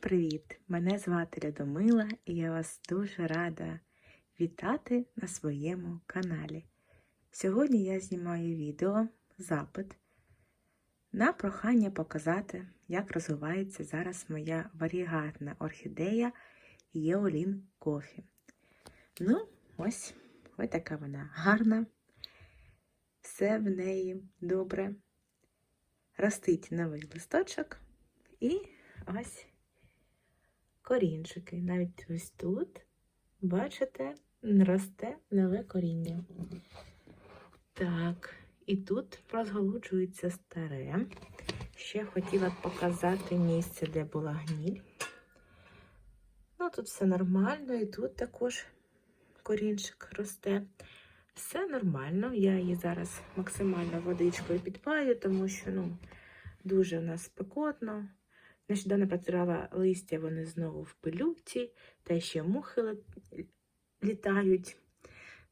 привіт! Мене звати Людмила і я вас дуже рада вітати на своєму каналі. Сьогодні я знімаю відео, запит на прохання показати, як розвивається зараз моя варігатна орхідея Єолін Кофі. Ну, ось, ось така вона гарна, все в неї добре. Ростить новий листочок і ось корінчики. Навіть ось тут, бачите, росте нове коріння. Так, і тут розголуджується старе. Ще хотіла показати місце, де була гніль. Ну, тут все нормально, і тут також корінчик росте. Все нормально. Я її зараз максимально водичкою підпаю, тому що ну, дуже у нас спекотно. Нещодавно протирала листя, вони знову в пилюці, та ще мухи літають.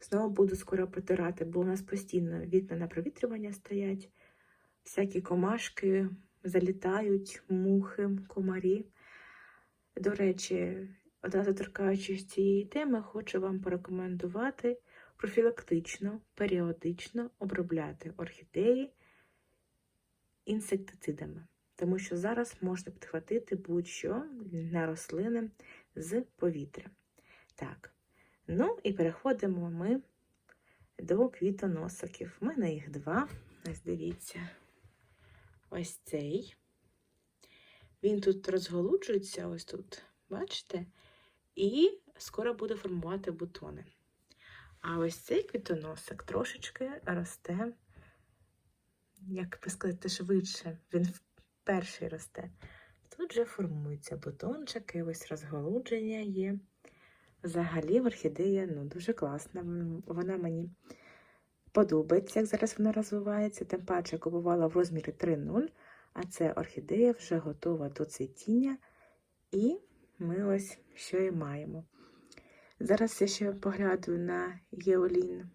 Знову буду скоро протирати, бо у нас постійно вікна на провітрювання стоять, всякі комашки залітають, мухи, комарі. До речі, одразу торкаючись цієї теми, хочу вам порекомендувати профілактично, періодично обробляти орхідеї інсектицидами тому що зараз можна підхватити будь-що на рослини з повітря. Так, ну і переходимо ми до квітоносиків. У мене їх два. Ось дивіться, ось цей. Він тут розголуджується, ось тут, бачите? І скоро буде формувати бутони. А ось цей квітоносик трошечки росте, як би сказати, швидше. Він перший росте. Тут же формуються бутончики, ось розголудження є. Взагалі орхідея ну, дуже класна. Вона мені подобається, як зараз вона розвивається. Тим паче купувала в розмірі 3,0, а це орхідея вже готова до цвітіння. І ми ось що і маємо. Зараз я ще поглядаю на Єолін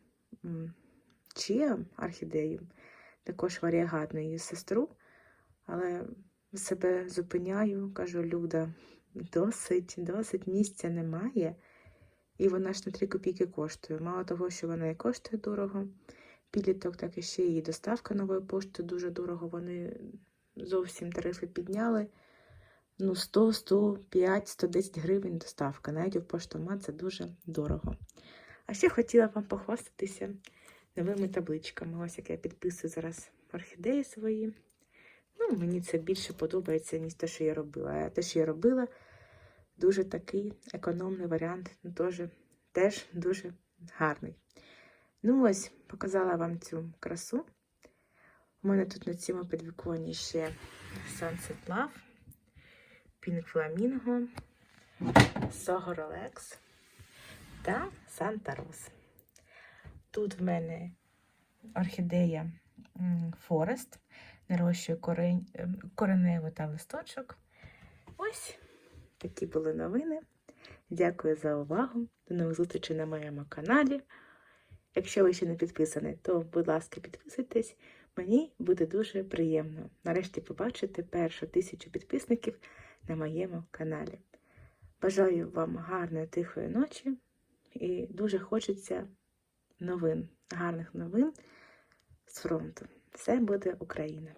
Чія орхідею, також варіагатну її сестру. Але себе зупиняю, кажу, Люда, досить, досить місця немає. І вона ж на 3 копійки коштує. Мало того, що вона і коштує дорого. Підліток, так і ще і доставка нової пошти дуже дорого. Вони зовсім тарифи підняли. Ну, 100, 105, 110 гривень доставка. Навіть у поштомат це дуже дорого. А ще хотіла вам похвастатися новими табличками. Ось як я підписую зараз орхідеї свої. Ну, Мені це більше подобається, ніж те, що я робила. А те, що я робила, дуже такий економний варіант, ну, теж, теж дуже гарний. Ну, ось, показала вам цю красу. У мене тут на цьому підвіконні ще Sunset Love, Pink Flamingo, Soho Rolex та Santa Rosa. Тут в мене орхідея Forest нарощую корень, ем, кореневу та листочок. Ось такі були новини. Дякую за увагу. До нових зустрічей на моєму каналі. Якщо ви ще не підписані, то, будь ласка, підписуйтесь. Мені буде дуже приємно нарешті побачити першу тисячу підписників на моєму каналі. Бажаю вам гарної тихої ночі і дуже хочеться новин, гарних новин з фронту. Це буде Україна.